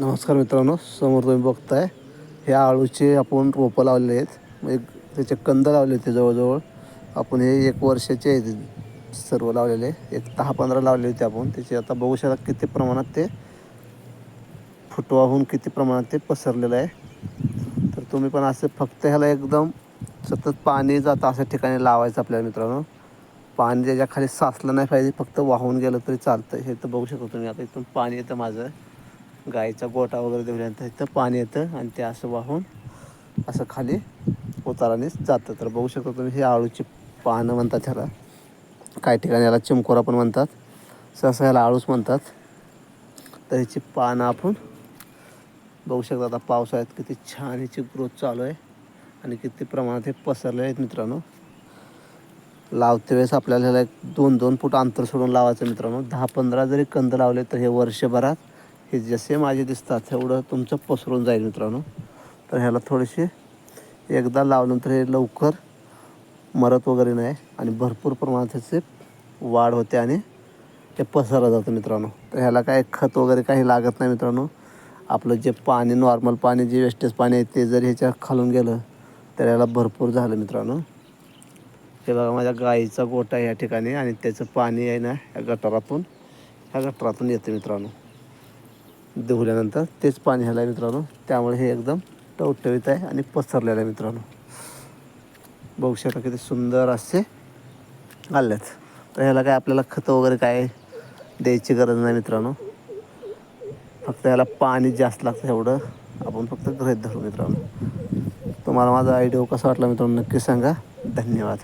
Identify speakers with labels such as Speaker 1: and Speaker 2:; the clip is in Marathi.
Speaker 1: नमस्कार मित्रांनो समोर तुम्ही बघताय हे आळूचे आपण रोपं लावलेले आहेत. एक त्याचे कंद लावले होते जवळजवळ. आपण हे एक वर्षाचे आहेत सर्व लावलेले. एक दहा पंधरा लावले होते आपण. त्याचे आता बघू शकता किती प्रमाणात ते फुटवाहून किती प्रमाणात ते पसरलेलं आहे. तर तुम्ही पण असं फक्त ह्याला एकदम सतत पाणी जातं अशा ठिकाणी लावायचं आपल्याला मित्रांनो. पाणी त्याच्याखाली साचलं नाही पाहिजे फक्त वाहून गेलं तरी चालतं. हे तर बघू शकतो तुम्ही आता इथून पाणी येतं माझं. गाईचा गोटा वगैरे देऊल्यानंतर इथं पाणी येतं आणि ते असं वाहून असं खाली उतारानेच जातं. तर बघू शकता तुम्ही हे आळूची पानं म्हणतात ह्याला. काही ठिकाणी याला चिमकोरा पण म्हणतात. सहसा ह्याला आळूच म्हणतात. तर ह्याची पानं आपण बघू शकता आता पावसाळ्यात किती छान ह्याची ग्रोथ चालू आहे आणि किती प्रमाणात हे पसरले आहेत मित्रांनो. लावते वेळेस आपल्याला ह्याला एक दोन दोन फूट अंतर सोडून लावायचं मित्रांनो. दहा पंधरा जरी कंद लावले तर हे वर्षभरात हे जसे माझे दिसतात तेवढं तुमचं पसरून जाईल मित्रांनो. तर ह्याला थोडेसे एकदा लावल्यानंतर हे लवकर मरत वगैरे नाही आणि भरपूर प्रमाणात त्याचे वाढ होते आणि ते पसरलं जातं मित्रांनो. तर ह्याला काय खत वगैरे काही लागत नाही मित्रांनो. आपलं जे पाणी नॉर्मल पाणी जे वेस्टेज पाणी आहे ते जर ह्याच्या खालून गेलं तर ह्याला भरपूर झालं मित्रांनो. हे बघा माझ्या गाईचा गोटा या ठिकाणी आणि त्याचं पाणी आहे ना ह्या गटारातून ह्या गटारातून येतं मित्रांनो. धुल्यानंतर तेच पाणी ह्याला आहे मित्रांनो. त्यामुळे हे एकदम टवटवीत आहे आणि पसरलेलं आहे मित्रांनो. बघू शकता किती सुंदर असे आल्यात तर ह्याला काय आपल्याला खतं वगैरे काय द्यायची गरज नाही मित्रांनो. फक्त ह्याला पाणी जास्त लागतं एवढं आपण फक्त गृहित धरू मित्रांनो. तुम्हाला माझा आयडिओ कसा वाटला मित्रांनो नक्की सांगा. धन्यवाद.